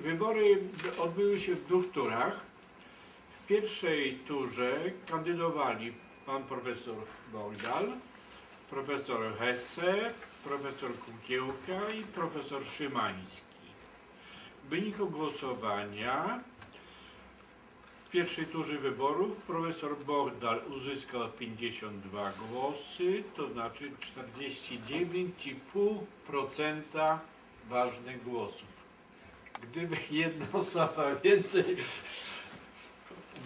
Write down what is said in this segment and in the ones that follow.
Wybory odbyły się w dwóch turach. W pierwszej turze kandydowali pan profesor Bogdal, profesor Hesse, profesor Kukiełka i profesor Szymański. W wyniku głosowania w pierwszej turze wyborów profesor Bogdal uzyskał 52 głosy, to znaczy 49,5% ważnych głosów. Gdyby jedna osoba więcej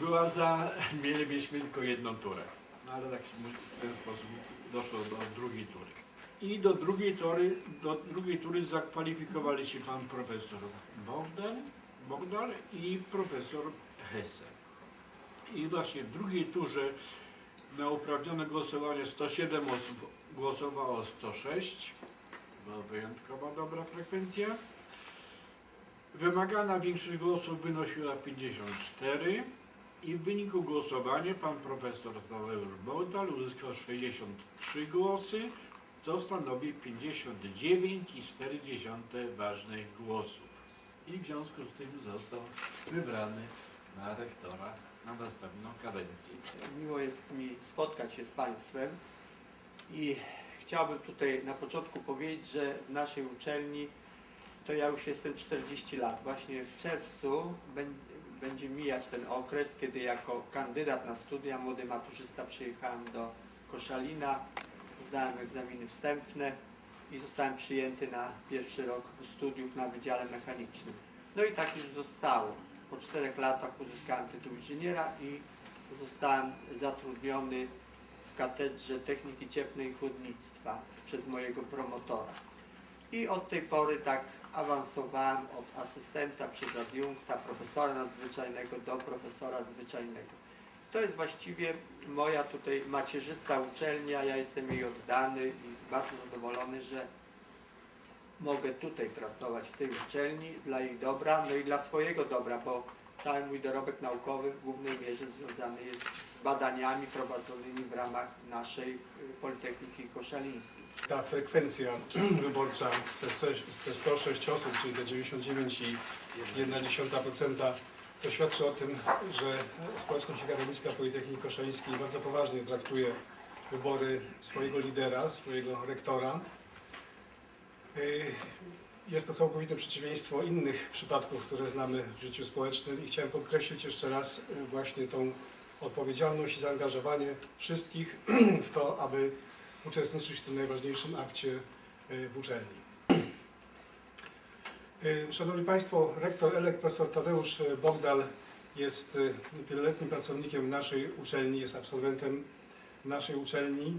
była za, mielibyśmy tylko jedną turę. No ale tak w ten sposób doszło do drugiej tury. I do drugiej tury, do drugiej tury zakwalifikowali się pan profesor Bogdan, Bogdal i profesor Hesse. I właśnie w drugiej turze na uprawnione głosowanie 107 osób głosowało 106. Była wyjątkowo dobra frekwencja. Wymagana większość głosów wynosiła 54 i w wyniku głosowania pan profesor Tadeusz Bogdal uzyskał 63 głosy, co stanowi 59,4 ważnych głosów. I w związku z tym został wybrany na rektora na następną kadencję. Miło jest mi spotkać się z Państwem i chciałbym tutaj na początku powiedzieć, że w naszej uczelni to ja już jestem 40 lat. Właśnie w czerwcu bę- będzie mijać ten okres, kiedy jako kandydat na studia, młody maturzysta przyjechałem do Koszalina, zdałem egzaminy wstępne i zostałem przyjęty na pierwszy rok studiów na Wydziale Mechanicznym. No i tak już zostało. Po czterech latach uzyskałem tytuł inżyniera i zostałem zatrudniony w katedrze techniki cieplnej i chłodnictwa przez mojego promotora. I od tej pory tak awansowałem od asystenta przez adiunkta, profesora nadzwyczajnego do profesora zwyczajnego. To jest właściwie moja tutaj macierzysta uczelnia, ja jestem jej oddany i bardzo zadowolony, że mogę tutaj pracować w tej uczelni dla jej dobra, no i dla swojego dobra, bo cały mój dorobek naukowy w głównej mierze związany jest z badaniami prowadzonymi w ramach naszej y, Politechniki Koszalińskiej. Ta frekwencja wyborcza, te se- te 106 osób, czyli te 99,1% to świadczy o tym, że Społeczność Akademicka Politechniki Koszalińskiej bardzo poważnie traktuje wybory swojego lidera, swojego rektora. Y, Jest to całkowite przeciwieństwo innych przypadków, które znamy w życiu społecznym i chciałem podkreślić jeszcze raz y, właśnie tą odpowiedzialność i zaangażowanie wszystkich w to, aby uczestniczyć w tym najważniejszym akcie y, w uczelni. Szanowni Państwo, rektor elekt profesor Tadeusz Bogdal jest wieloletnim pracownikiem naszej uczelni, jest absolwentem naszej uczelni.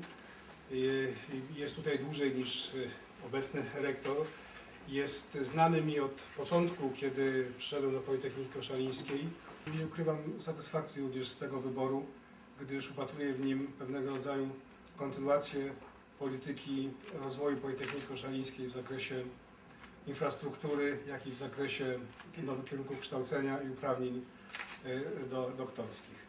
Jest tutaj dłużej niż obecny rektor, jest znany mi od początku, kiedy przyszedłem do Politechniki Koszalińskiej. Nie ukrywam satysfakcji również z tego wyboru, gdyż upatruję w nim pewnego rodzaju kontynuację polityki rozwoju Politechniki Koszalińskiej w zakresie infrastruktury, jak i w zakresie nowych kierunków kształcenia i uprawnień e, do, doktorskich.